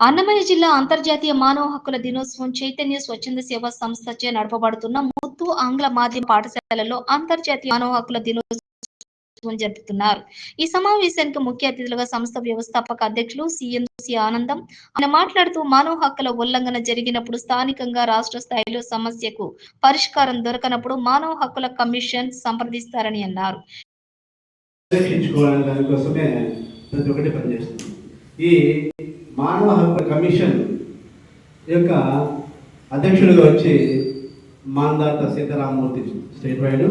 అన్నమయ్య జిల్లా అంతర్జాతీయ మానవ హక్కుల దినోత్సవం చైతన్య స్వచ్ఛంద సేవా సంస్థచే నడపబడుతున్న ముత్తు ఆంగ్ల మాధ్యమ పాఠశాలలో అంతర్జాతీయ మానవ హక్కుల దినోత్సవం జరుపుతున్నారు. ఈ సమావేశానికి ముఖ్య అతిథులుగా సంస్థ వ్యవస్థాపక అధ్యక్షులు సిఎంసి ఆనందం ఆయన మాట్లాడుతూ మానవ హక్కుల ఉల్లంఘన జరిగినప్పుడు స్థానికంగా రాష్ట్ర స్థాయిలో సమస్యకు పరిష్కారం దొరకనప్పుడు మానవ హక్కుల కమిషన్ సంప్రదిస్తారని అన్నారు. ఈ మానవ హక్కుల కమిషన్ యొక్క అధ్యక్షుడిగా వచ్చి మాందాత సీతారామమూర్తి స్టేట్ వైడ్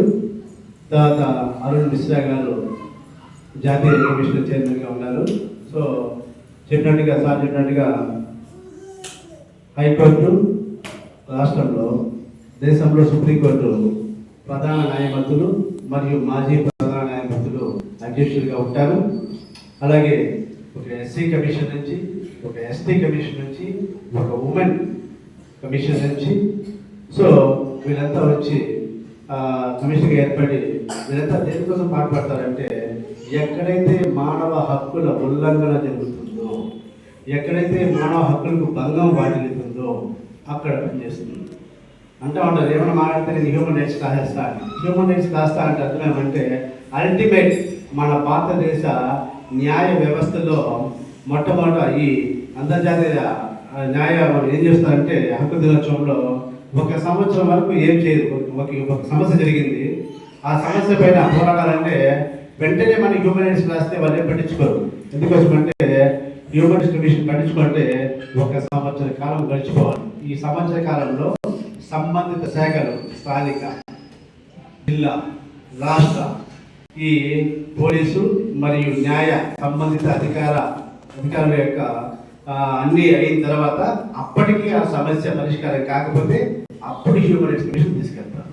తర్వాత అరుణ్ మిశ్రా గారు జాతీయ కమిషన్ చైర్మన్గా ఉన్నారు. సో చెప్పినట్టుగా సార్ చెప్పినట్టుగా హైకోర్టు రాష్ట్రంలో దేశంలో సుప్రీంకోర్టు ప్రధాన న్యాయమూర్తులు మరియు మాజీ ప్రధాన న్యాయమూర్తులు అధ్యక్షులుగా ఉంటారు. అలాగే ఒక ఎస్సీ కమిషన్ నుంచి ఒక ఎస్టీ కమిషన్ నుంచి ఒక ఉమెన్ కమిషన్ నుంచి. సో వీళ్ళంతా వచ్చి కమిషన్గా ఏర్పడి వీళ్ళంతా దేనికోసం పాటుపడతారంటే ఎక్కడైతే మానవ హక్కుల ఉల్లంఘన జరుగుతుందో ఎక్కడైతే మానవ హక్కులకు భంగం వాటిల్లుతుందో అక్కడ పనిచేస్తుంది. అంటే ఉంటారు ఏమైనా మాట్లాడితే నేను హ్యూమన్ రైట్స్ కాసేస్తా హ్యూమన్ రైట్స్ కాస్తా అంటే అర్థం ఏమంటే అల్టిమేట్ మన భారతదేశ న్యాయ వ్యవస్థలో మొట్టమొదట ఈ అంతర్జాతీయ న్యాయ ఏం చేస్తారంటే హక్కు దినోత్సవంలో ఒక సంవత్సరం వరకు ఏం చేయదు ఒక ఒక సమస్య జరిగింది. ఆ సమస్య పైన పోరాటాలంటే వెంటనే మన హ్యూమన్ రైట్స్ రాస్తే వాళ్ళు పట్టించుకోరు. ఎందుకోసం అంటే హ్యూమన్ రైట్స్ కమిషన్ పట్టించుకుంటే ఒక సంవత్సర కాలం గడిచిపోవాలి. ఈ సంవత్సర కాలంలో సంబంధిత శాఖలు స్థానిక జిల్లా రాష్ట్ర ఈ పోలీసు మరియు న్యాయ సంబంధిత అధికార అధికారుల యొక్క అన్నీ అన్ని అయిన తర్వాత అప్పటికి ఆ సమస్య పరిష్కారం కాకపోతే అప్పుడు హ్యూమన్ రైట్స్ కమిషన్ తీసుకెళ్తారు.